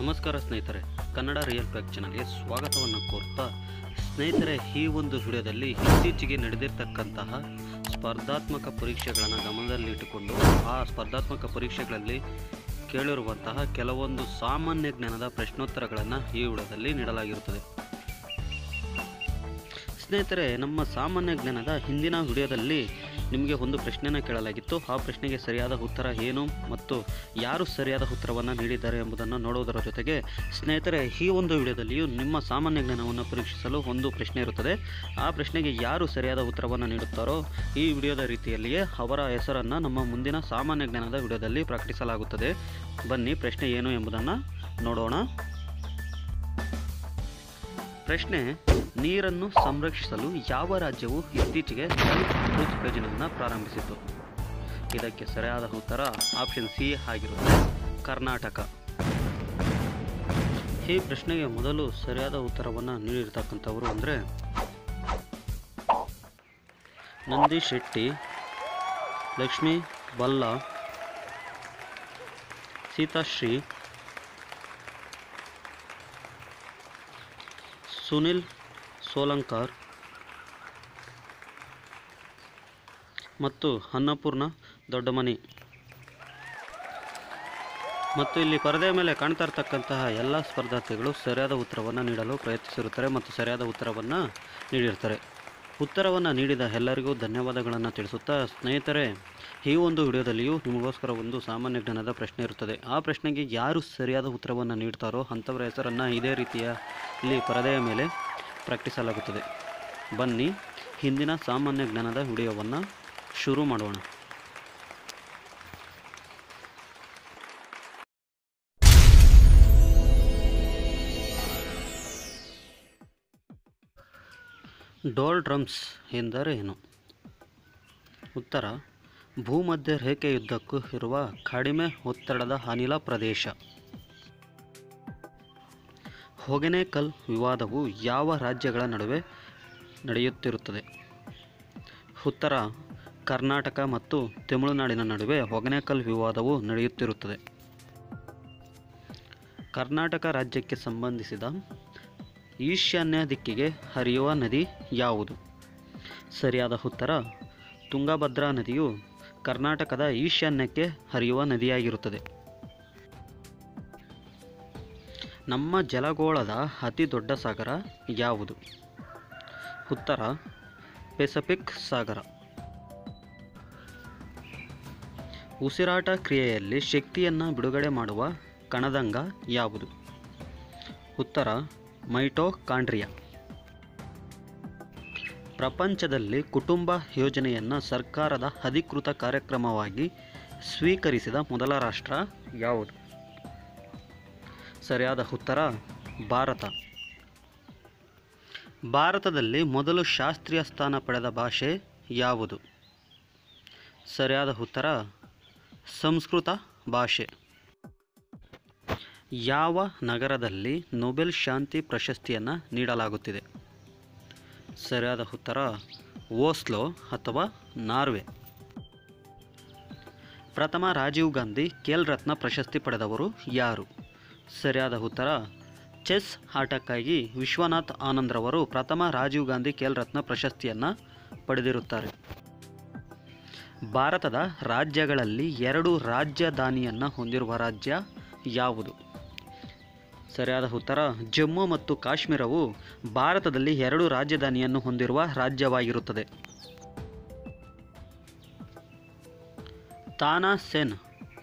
ನಮಸ್ಕಾರ ಸ್ನೇಹಿತರೆ, Kannada real fact ಚಾನಲ್ಗೆ ಸ್ವಾಗತವನ್ನು ಕೋರ್ತಾ, ಸ್ನೇಹಿತರೆ, ಈ ಒಂದು ವಿಡಿಯೋದಲ್ಲಿ ಇತ್ತೀಚೆಗೆ ನಡೆದಿರ್ತಕ್ಕಂತಹ ಸ್ಪರ್ಧಾತ್ಮಕ ಪರೀಕ್ಷೆಗಳನ್ನು ಗಮನದಲ್ಲಿಟ್ಟುಕೊಂಡು ಆ ಸ್ಪರ್ಧಾತ್ಮಕ ಪರೀಕ್ಷೆಗಳಲ್ಲಿ ಕೇಳಿರುವಂತಹ ಕೆಲವೊಂದು ಸಾಮಾನ್ಯ ಜ್ಞಾನದ ಪ್ರಶ್ನೋತ್ತರಗಳನ್ನು ಈ ವಿಡಿಯೋದಲ್ಲಿ ನೀಡಲಾಗಿರುತ್ತದೆ. ಸ್ನೇಹಿತರೆ, ನಮ್ಮ ಸಾಮಾನ್ಯ ಜ್ಞಾನದ ಹಿಂದಿನ ವಿಡಿಯೋದಲ್ಲಿ ನಿಮಗೆ ಒಂದು ಪ್ರಶ್ನೆನ ಕೇಳಲಾಗಿತ್ತು. ಆ ಪ್ರಶ್ನೆಗೆ ಸರಿಯಾದ ಉತ್ತರ ಏನು ಮತ್ತು ಯಾರು ಸರಿಯಾದ ಉತ್ತರವನ್ನು ನೀಡಿದ್ದಾರೆ ಎಂಬುದನ್ನು ನೋಡುವುದರ ಜೊತೆಗೆ ಸ್ನೇಹಿತರೆ, ಈ ಒಂದು ವಿಡಿಯೋದಲ್ಲಿಯೂ ನಿಮ್ಮ ಸಾಮಾನ್ಯ ಜ್ಞಾನವನ್ನು ಪರೀಕ್ಷಿಸಲು ಒಂದು ಪ್ರಶ್ನೆ ಇರುತ್ತದೆ. ಆ ಪ್ರಶ್ನೆಗೆ ಯಾರು ಸರಿಯಾದ ಉತ್ತರವನ್ನು ನೀಡುತ್ತಾರೋ ಈ ವಿಡಿಯೋದ ರೀತಿಯಲ್ಲಿಯೇ ಅವರ ಹೆಸರನ್ನು ನಮ್ಮ ಮುಂದಿನ ಸಾಮಾನ್ಯ ಜ್ಞಾನದ ವಿಡಿಯೋದಲ್ಲಿ ಪ್ರಕಟಿಸಲಾಗುತ್ತದೆ. ಬನ್ನಿ ಪ್ರಶ್ನೆ ಏನು ಎಂಬುದನ್ನು ನೋಡೋಣ. ಪ್ರಶ್ನೆ, ನೀರನ್ನು ಸಂರಕ್ಷಿಸಲು ಯಾವ ರಾಜ್ಯವು ಇತ್ತೀಚೆಗೆ ಯೋಜನೆಯನ್ನು ಪ್ರಾರಂಭಿಸಿತು ಇದಕ್ಕೆ ಸರಿಯಾದ ಉತ್ತರ ಆಪ್ಷನ್ ಸಿ ಆಗಿರುತ್ತೆ ಕರ್ನಾಟಕ. ಈ ಪ್ರಶ್ನೆಗೆ ಮೊದಲು ಸರಿಯಾದ ಉತ್ತರವನ್ನು ನೀಡಿರ್ತಕ್ಕಂಥವರು ಅಂದರೆ ನಂದಿ ಶೆಟ್ಟಿ ಲಕ್ಷ್ಮೀ ಬಲ್ಲ, ಸೀತಾಶ್ರೀ ಸುನಿಲ್ ಸೋಲಂಕಾರ್ ಮತ್ತು ಅನ್ನಪೂರ್ಣ ದೊಡ್ಡಮನಿ. ಮತ್ತು ಇಲ್ಲಿ ಪರದೆಯ ಮೇಲೆ ಕಾಣ್ತಾ ಇರತಕ್ಕಂತಹ ಎಲ್ಲ ಸ್ಪರ್ಧಾರ್ಥಿಗಳು ಸರಿಯಾದ ಉತ್ತರವನ್ನು ನೀಡಲು ಪ್ರಯತ್ನಿಸಿರುತ್ತಾರೆ ಮತ್ತು ಸರಿಯಾದ ಉತ್ತರವನ್ನು ನೀಡಿರ್ತಾರೆ ಉತ್ತರವನ್ನು ನೀಡಿದ ಎಲ್ಲರಿಗೂ ಧನ್ಯವಾದಗಳನ್ನು ತಿಳಿಸುತ್ತಾ, ಸ್ನೇಹಿತರೆ, ಈ ಒಂದು ವಿಡಿಯೋದಲ್ಲಿಯೂ ನಿಮಗೋಸ್ಕರ ಒಂದು ಸಾಮಾನ್ಯ ಜ್ಞಾನದ ಪ್ರಶ್ನೆ ಇರುತ್ತದೆ. ಆ ಪ್ರಶ್ನೆಗೆ ಯಾರು ಸರಿಯಾದ ಉತ್ತರವನ್ನು ನೀಡ್ತಾರೋ ಅಂಥವರ ಹೆಸರನ್ನು ಇದೇ ರೀತಿಯ ಇಲ್ಲಿ ಪರದೆಯ ಮೇಲೆ ಪ್ರಕಟಿಸಲಾಗುತ್ತದೆ. ಬನ್ನಿ ಹಿಂದಿನ ಸಾಮಾನ್ಯ ಜ್ಞಾನದ ವಿಡಿಯೋವನ್ನು ಶುರು ಮಾಡೋಣ. ಡೋಲ್ ಡ್ರಮ್ಸ್ ಎಂದರೇನು ಉತ್ತರ, ಭೂಮಧ್ಯ ರೇಖೆಯುದ್ದಕ್ಕೂ ಇರುವ ಕಡಿಮೆ ಒತ್ತಡದ ಅನಿಲ ಪ್ರದೇಶ. ಹೊಗೆನೇಕಲ್ ವಿವಾದವು ಯಾವ ರಾಜ್ಯಗಳ ನಡುವೆ ನಡೆಯುತ್ತಿರುತ್ತದೆ? ಉತ್ತರ, ಕರ್ನಾಟಕ ಮತ್ತು ತಮಿಳುನಾಡಿನ ನಡುವೆ ಹೊಗೆನೇಕಲ್ ವಿವಾದವು ನಡೆಯುತ್ತಿರುತ್ತದೆ. ಕರ್ನಾಟಕ ರಾಜ್ಯಕ್ಕೆ ಸಂಬಂಧಿಸಿದ ಈಶಾನ್ಯ ದಿಕ್ಕಿಗೆ ಹರಿಯುವ ನದಿ ಯಾವುದು? ಸರಿಯಾದ ಉತ್ತರ, ತುಂಗಭದ್ರಾ ನದಿಯು ಕರ್ನಾಟಕದ ಈಶಾನ್ಯಕ್ಕೆ ಹರಿಯುವ ನದಿಯಾಗಿರುತ್ತದೆ. ನಮ್ಮ ಜಲಗೋಳದ ಅತಿ ದೊಡ್ಡ ಸಾಗರ ಯಾವುದು? ಉತ್ತರ, ಪೆಸಿಫಿಕ್ ಸಾಗರ. ಉಸಿರಾಟ ಕ್ರಿಯೆಯಲ್ಲಿ ಶಕ್ತಿಯನ್ನು ಬಿಡುಗಡೆ ಮಾಡುವ ಕಣದಂಗ ಯಾವುದು? ಉತ್ತರ ಮೈಟೋಕಾಂಡ್ರಿಯಾ. ಪ್ರಪಂಚದಲ್ಲಿ ಕುಟುಂಬ ಯೋಜನೆಯನ್ನು ಸರ್ಕಾರದ ಅಧಿಕೃತ ಕಾರ್ಯಕ್ರಮವಾಗಿ ಸ್ವೀಕರಿಸಿದ ಮೊದಲ ರಾಷ್ಟ್ರ ಯಾವುದು? ಸರಿಯಾದ ಉತ್ತರ, ಭಾರತ. ಭಾರತದಲ್ಲಿ ಮೊದಲು ಶಾಸ್ತ್ರೀಯ ಸ್ಥಾನ ಪಡೆದ ಭಾಷೆ ಯಾವುದು? ಸರಿಯಾದ ಉತ್ತರ, ಸಂಸ್ಕೃತ ಭಾಷೆ. ಯಾವ ನಗರದಲ್ಲಿ ನೊಬೆಲ್ ಶಾಂತಿ ಪ್ರಶಸ್ತಿಯನ್ನು ನೀಡಲಾಗುತ್ತಿದೆ? ಸರಿಯಾದ ಉತ್ತರ, ಓಸ್ಲೋ ಅಥವಾ ನಾರ್ವೆ. ಪ್ರಥಮ ರಾಜೀವ್ ಗಾಂಧಿ ಖೇಲ್ ರತ್ನ ಪ್ರಶಸ್ತಿ ಪಡೆದವರು ಯಾರು? ಸರಿಯಾದ ಉತ್ತರ, ಚೆಸ್ ಆಟಕ್ಕಾಗಿ ವಿಶ್ವನಾಥ್ ಆನಂದ್ರವರು ಪ್ರಥಮ ರಾಜೀವ್ ಗಾಂಧಿ ಖೇಲ್ ರತ್ನ ಪ್ರಶಸ್ತಿಯನ್ನು ಪಡೆದಿರುತ್ತಾರೆ. ಭಾರತದ ರಾಜ್ಯಗಳಲ್ಲಿ ಎರಡು ರಾಜಧಾನಿಯನ್ನು ಹೊಂದಿರುವ ರಾಜ್ಯ ಯಾವುದು? ಸರಿಯಾದ ಉತ್ತರ, ಜಮ್ಮು ಮತ್ತು ಕಾಶ್ಮೀರವು ಭಾರತದಲ್ಲಿ ಎರಡು ರಾಜಧಾನಿಯನ್ನು ಹೊಂದಿರುವ ರಾಜ್ಯವಾಗಿರುತ್ತದೆ. ತಾನಾ ಸೇನ್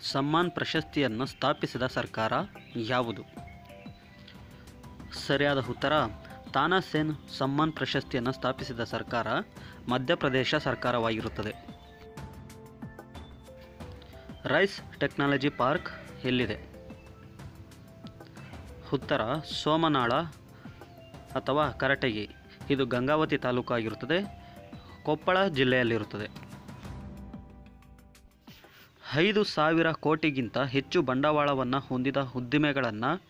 ಸಮ್ಮಾನ್ ಪ್ರಶಸ್ತಿಯನ್ನು ಸ್ಥಾಪಿಸಿದ ಸರ್ಕಾರ ಯಾವುದು? ಸರಿಯಾದ ಉತ್ತರ, ತಾನಾ ಸೇನ್ ಸಮ್ಮಾನ್ ಪ್ರಶಸ್ತಿಯನ್ನು ಸ್ಥಾಪಿಸಿದ ಸರ್ಕಾರ ಮಧ್ಯಪ್ರದೇಶ ಸರ್ಕಾರವಾಗಿರುತ್ತದೆ. ರೈಸ್ ಟೆಕ್ನಾಲಜಿ ಪಾರ್ಕ್ ಎಲ್ಲಿದೆ? ಉತ್ತರ ಸೋಮನಾಳ ಅಥವಾ ಕರಟಗಿ. ಇದು ಗಂಗಾವತಿ ತಾಲೂಕು ಆಗಿರುತ್ತದೆ. ಕೊಪ್ಪಳ ಜಿಲ್ಲೆಯಲ್ಲಿರುತ್ತದೆ. ಐದು ಸಾವಿರ ಕೋಟಿಗಿಂತ ಹೆಚ್ಚು ಬಂಡವಾಳವನ್ನು ಹೊಂದಿದ ಉದ್ದಿಮೆಗಳನ್ನು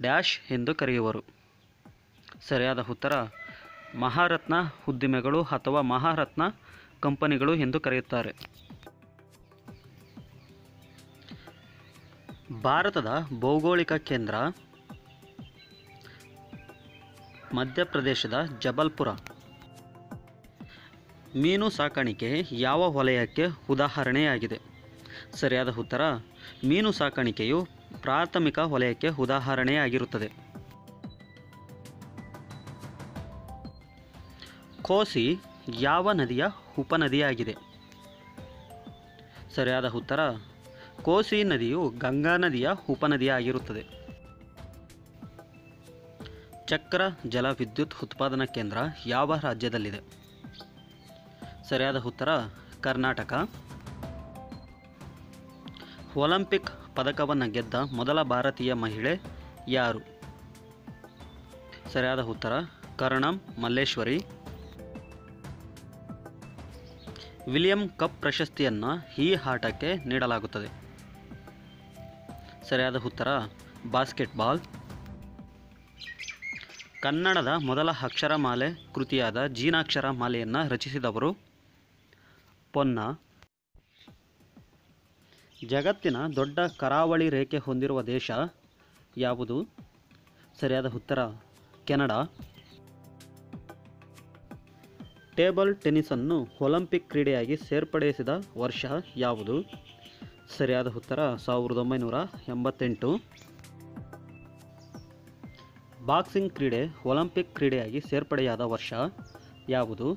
ಡ್ಯಾಶ್ ಎಂದು ಕರೆಯುವರು. ಸರಿಯಾದ ಉತ್ತರ, ಮಹಾರತ್ನ ಉದ್ದಿಮೆಗಳು ಅಥವಾ ಮಹಾರತ್ನ ಕಂಪನಿಗಳು ಎಂದು ಕರೆಯುತ್ತಾರೆ. ಭಾರತದ ಭೌಗೋಳಿಕ ಕೇಂದ್ರ ಮಧ್ಯಪ್ರದೇಶದ ಜಬಲ್ಪುರ. ಮೀನು ಸಾಕಾಣಿಕೆ ಯಾವ ವಲಯಕ್ಕೆ ಉದಾಹರಣೆಯಾಗಿದೆ? ಸರಿಯಾದ ಉತ್ತರ, ಮೀನು ಸಾಕಾಣಿಕೆಯು ಪ್ರಾಥಮಿಕ ವಲಯಕ್ಕೆ ಉದಾಹರಣೆಯಾಗಿರುತ್ತದೆ. ಕೋಸಿ ಯಾವ ನದಿಯ ಉಪನದಿಯಾಗಿದೆ? ಸರಿಯಾದ ಉತ್ತರ ಕೋಸಿ ನದಿಯು ಗಂಗಾ ನದಿಯ ಉಪನದಿಯಾಗಿರುತ್ತದೆ. ಚಕ್ರ, ಜಲ, ವಿದ್ಯುತ್ ಉತ್ಪಾದನಾ ಕೇಂದ್ರ ಯಾವ ರಾಜ್ಯದಲ್ಲಿದೆ? ಸರಿಯಾದ ಉತ್ತರ, ಕರ್ನಾಟಕ. ಒಲಿಂಪಿಕ್ ಪದಕವನ್ನು ಗೆದ್ದ ಮೊದಲ ಭಾರತೀಯ ಮಹಿಳೆ ಯಾರು? ಸರಿಯಾದ ಉತ್ತರ, ಕರ್ಣಂ ಮಲ್ಲೇಶ್ವರಿ. ವಿಲಿಯಂ ಕಪ್ ಪ್ರಶಸ್ತಿಯನ್ನು ಈ ಆಟಕ್ಕೆ ನೀಡಲಾಗುತ್ತದೆ. ಸರಿಯಾದ ಉತ್ತರ, ಬಾಸ್ಕೆಟ್ಬಾಲ್. ಕನ್ನಡದ ಮೊದಲ ಅಕ್ಷರಮಾಲೆ ಕೃತಿಯಾದ ಜೀನಾಕ್ಷರ ಮಾಲೆಯನ್ನು ರಚಿಸಿದವರು ಪೊನ್ನ. ಜಗತ್ತಿನ ದೊಡ್ಡ ಕರಾವಳಿ ರೇಖೆ ಹೊಂದಿರುವ ದೇಶ ಯಾವುದು? ಸರಿಯಾದ ಉತ್ತರ, ಕೆನಡಾ. ಟೇಬಲ್ ಟೆನ್ನಿಸನ್ನು ಒಲಿಂಪಿಕ್ ಕ್ರೀಡೆಯಾಗಿ ಸೇರ್ಪಡಿಸಿದ ವರ್ಷ ಯಾವುದು? ಸರಿಯಾದ ಉತ್ತರ ಸಾವಿರದ ಒಂಬೈನೂರ ಎಂಬತ್ತೆಂಟು. ಬಾಕ್ಸಿಂಗ್ ಕ್ರೀಡೆ ಒಲಿಂಪಿಕ್ ಕ್ರೀಡೆಯಾಗಿ ಸೇರ್ಪಡೆಯಾದ ವರ್ಷ ಯಾವುದು?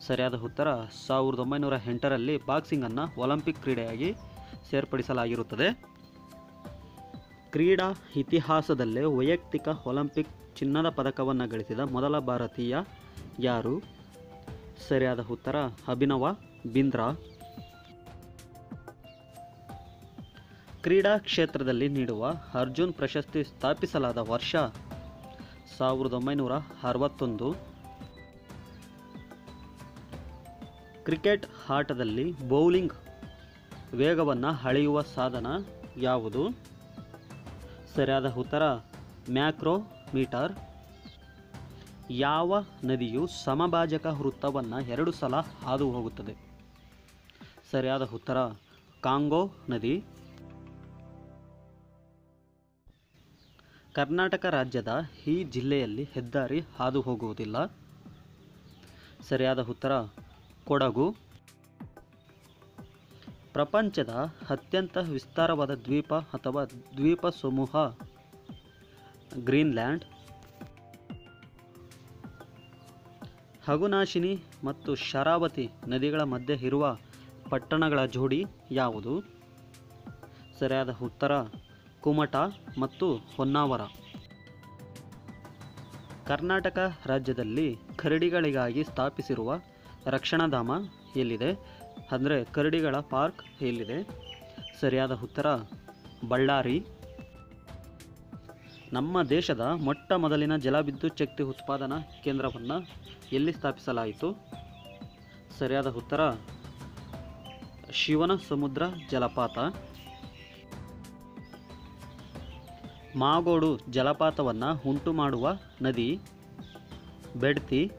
ಸರಿಯಾದ ಉತ್ತರ ಸಾವಿರದ ಒಂಬೈನೂರ ಎಂಟರಲ್ಲಿ ಬಾಕ್ಸಿಂಗನ್ನು ಒಲಿಂಪಿಕ್ ಕ್ರೀಡೆಯಾಗಿ ಸೇರ್ಪಡಿಸಲಾಗಿರುತ್ತದೆ. ಕ್ರೀಡಾ ಇತಿಹಾಸದಲ್ಲೇ ವೈಯಕ್ತಿಕ ಒಲಿಂಪಿಕ್ ಚಿನ್ನದ ಪದಕವನ್ನು ಗಳಿಸಿದ ಮೊದಲ ಭಾರತೀಯ ಯಾರು? ಸರಿಯಾದ ಉತ್ತರ ಅಭಿನವ ಬಿಂದ್ರಾ. ಕ್ರೀಡಾ ಕ್ಷೇತ್ರದಲ್ಲಿ ನೀಡುವ ಅರ್ಜುನ್ ಪ್ರಶಸ್ತಿ ಸ್ಥಾಪಿಸಲಾದ ವರ್ಷ ಸಾವಿರದ ಒಂಬೈನೂರ ಅರವತ್ತೊಂದು. ಕ್ರಿಕೆಟ್ ಆಟದಲ್ಲಿ ಬೌಲಿಂಗ್ ವೇಗವನ್ನು ಅಳೆಯುವ ಸಾಧನ ಯಾವುದು? ಸರಿಯಾದ ಉತ್ತರ, ಮ್ಯಾಕ್ರೋಮೀಟರ್. ಯಾವ ನದಿಯು ಸಮಭಾಜಕ ವೃತ್ತವನ್ನು ಎರಡು ಸಲ ಹಾದು ಹೋಗುತ್ತದೆ? ಸರಿಯಾದ ಉತ್ತರ, ಕಾಂಗೋ ನದಿ. ಕರ್ನಾಟಕ ರಾಜ್ಯದ ಈ ಜಿಲ್ಲೆಯಲ್ಲಿ ಹೆದ್ದಾರಿ ಹಾದು ಹೋಗುವುದಿಲ್ಲ ಸರಿಯಾದ ಉತ್ತರ ಕೊಡಗು. ಪ್ರಪಂಚದ ಅತ್ಯಂತ ವಿಸ್ತಾರವಾದ ದ್ವೀಪ ಅಥವಾ ದ್ವೀಪ ಸಮೂಹ ಗ್ರೀನ್ಲ್ಯಾಂಡ್. ಹಗುನಾಶಿನಿ ಮತ್ತು ಶರಾವತಿ ನದಿಗಳ ಮಧ್ಯೆ ಇರುವ ಪಟ್ಟಣಗಳ ಜೋಡಿ ಯಾವುದು? ಸರಿಯಾದ ಉತ್ತರ ಕುಮಟ ಮತ್ತು ಹೊನ್ನಾವರ. ಕರ್ನಾಟಕ ರಾಜ್ಯದಲ್ಲಿ ಕರಡಿಗಳಿಗಾಗಿ ಸ್ಥಾಪಿಸಿರುವ ರಕ್ಷಣಾಧಾಮ ಎಲ್ಲಿದೆ? ಅಂದರೆ ಕರಡಿಗಳ ಪಾರ್ಕ್ ಎಲ್ಲಿದೆ? ಸರಿಯಾದ ಉತ್ತರ, ಬಳ್ಳಾರಿ. ನಮ್ಮ ದೇಶದ ಮೊಟ್ಟ ಮೊದಲಿನ ಜಲವಿದ್ಯುತ್ ಶಕ್ತಿ ಉತ್ಪಾದನಾ ಕೇಂದ್ರವನ್ನು ಎಲ್ಲಿ ಸ್ಥಾಪಿಸಲಾಯಿತು? ಸರಿಯಾದ ಉತ್ತರ ಶಿವನ ಸಮುದ್ರ ಜಲಪಾತ. ಮಾಗೋಡು ಜಲಪಾತವನ್ನು ಉಂಟು ಮಾಡುವ ನದಿ ಬೆಡ್ತಿ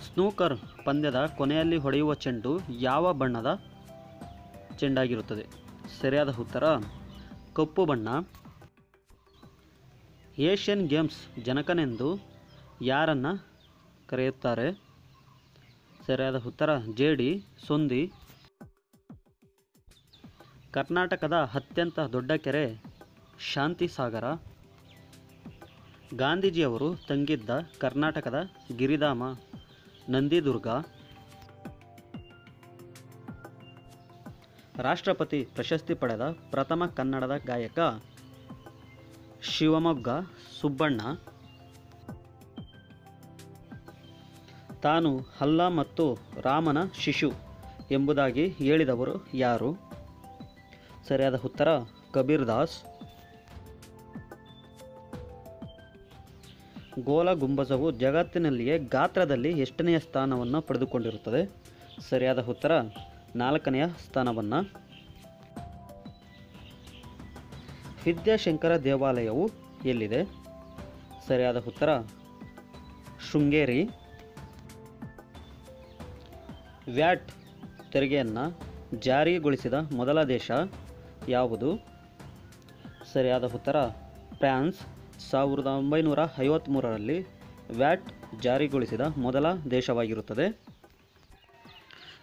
ಸ್ನೂಕರ್ ಪಂದ್ಯದ ಕೊನೆಯಲ್ಲಿ ಹೊಡೆಯುವ ಚೆಂಡು ಯಾವ ಬಣ್ಣದ ಚೆಂಡಾಗಿರುತ್ತದೆ? ಸರಿಯಾದ ಉತ್ತರ, ಕಪ್ಪು ಬಣ್ಣ. ಏಷ್ಯನ್ ಗೇಮ್ಸ್ ಜನಕನೆಂದು ಯಾರನ್ನು ಕರೆಯುತ್ತಾರೆ? ಸರಿಯಾದ ಉತ್ತರ ಜೇಡಿ ಸೊಂದಿ. ಕರ್ನಾಟಕದ ಅತ್ಯಂತ ದೊಡ್ಡ ಕೆರೆ ಶಾಂತಿ ಸಾಗರ ಗಾಂಧೀಜಿಯವರು ತಂಗಿದ್ದ ಕರ್ನಾಟಕದ ಗಿರಿಧಾಮ, ನಂದಿದುರ್ಗ. ರಾಷ್ಟ್ರಪತಿ ಪ್ರಶಸ್ತಿ ಪಡೆದ ಪ್ರಥಮ ಕನ್ನಡದ ಗಾಯಕ ಶಿವಮೊಗ್ಗ ಸುಬ್ಬಣ್ಣ. ತಾನು ಹಲ್ಲ ಮತ್ತು ರಾಮನ ಶಿಶು ಎಂಬುದಾಗಿ ಹೇಳಿದವರು ಯಾರು? ಸರಿಯಾದ ಉತ್ತರ, ಕಬೀರ್ ದಾಸ್. ಗೋಲ ಗುಂಬಜವು ಜಗತ್ತಿನಲ್ಲಿಯೇ ಗಾತ್ರದಲ್ಲಿ ಎಷ್ಟನೆಯ ಸ್ಥಾನವನ್ನು ಪಡೆದುಕೊಂಡಿರುತ್ತದೆ? ಸರಿಯಾದ ಉತ್ತರ, ನಾಲ್ಕನೆಯ ಸ್ಥಾನವನ್ನು. ವಿದ್ಯಾಶಂಕರ ದೇವಾಲಯವು ಎಲ್ಲಿದೆ? ಸರಿಯಾದ ಉತ್ತರ, ಶೃಂಗೇರಿ. ವ್ಯಾಟ್ ತೆರಿಗೆಯನ್ನು ಜಾರಿಗೊಳಿಸಿದ ಮೊದಲ ದೇಶ ಯಾವುದು? ಸರಿಯಾದ ಉತ್ತರ, ಫ್ರಾನ್ಸ್. ಸಾವಿರದ ಒಂಬೈನೂರ ಐವತ್ತ್ಮೂರರಲ್ಲಿ ವ್ಯಾಟ್ ಜಾರಿಗೊಳಿಸಿದ ಮೊದಲ ದೇಶವಾಗಿರುತ್ತದೆ.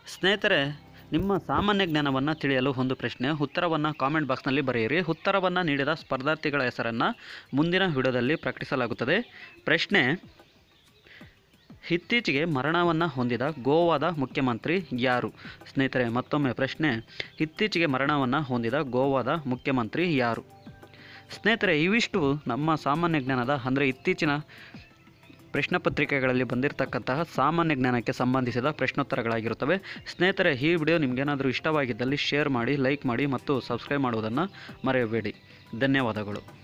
ಸ್ನೇಹಿತರೆ, ನಿಮ್ಮ ಸಾಮಾನ್ಯ ಜ್ಞಾನವನ್ನು ತಿಳಿಯಲು ಒಂದು ಪ್ರಶ್ನೆ. ಉತ್ತರವನ್ನು ಕಾಮೆಂಟ್ ಬಾಕ್ಸ್ನಲ್ಲಿ ಬರೆಯಿರಿ. ಉತ್ತರವನ್ನು ನೀಡಿದ ಸ್ಪರ್ಧಾರ್ಥಿಗಳ ಹೆಸರನ್ನು ಮುಂದಿನ ವಿಡಿಯೋದಲ್ಲಿ ಪ್ರಕಟಿಸಲಾಗುತ್ತದೆ. ಪ್ರಶ್ನೆ ಇತ್ತೀಚೆಗೆ ಮರಣವನ್ನು ಹೊಂದಿದ ಗೋವಾದ ಮುಖ್ಯಮಂತ್ರಿ ಯಾರು? ಸ್ನೇಹಿತರೆ, ಮತ್ತೊಮ್ಮೆ ಪ್ರಶ್ನೆ. ಇತ್ತೀಚೆಗೆ ಮರಣವನ್ನು ಹೊಂದಿದ ಗೋವಾದ ಮುಖ್ಯಮಂತ್ರಿ ಯಾರು? ಸ್ನೇಹಿತರೆ, ಇವಿಷ್ಟು ನಮ್ಮ ಸಾಮಾನ್ಯ ಜ್ಞಾನದ, ಅಂದರೆ ಇತ್ತೀಚಿನ ಪ್ರಶ್ನೆ ಪತ್ರಿಕೆಗಳಲ್ಲಿ ಬಂದಿರತಕ್ಕಂತಹ ಸಾಮಾನ್ಯ ಜ್ಞಾನಕ್ಕೆ ಸಂಬಂಧಿಸಿದ ಪ್ರಶ್ನೋತ್ತರಗಳಾಗಿರುತ್ತವೆ. ಸ್ನೇಹಿತರೆ, ಈ ವಿಡಿಯೋ ನಿಮಗೇನಾದರೂ ಇಷ್ಟವಾಗಿದ್ದಲ್ಲಿ ಶೇರ್ ಮಾಡಿ ಲೈಕ್ ಮಾಡಿ ಮತ್ತು ಸಬ್ಸ್ಕ್ರೈಬ್ ಮಾಡುವುದನ್ನು ಮರೆಯಬೇಡಿ. ಧನ್ಯವಾದಗಳು.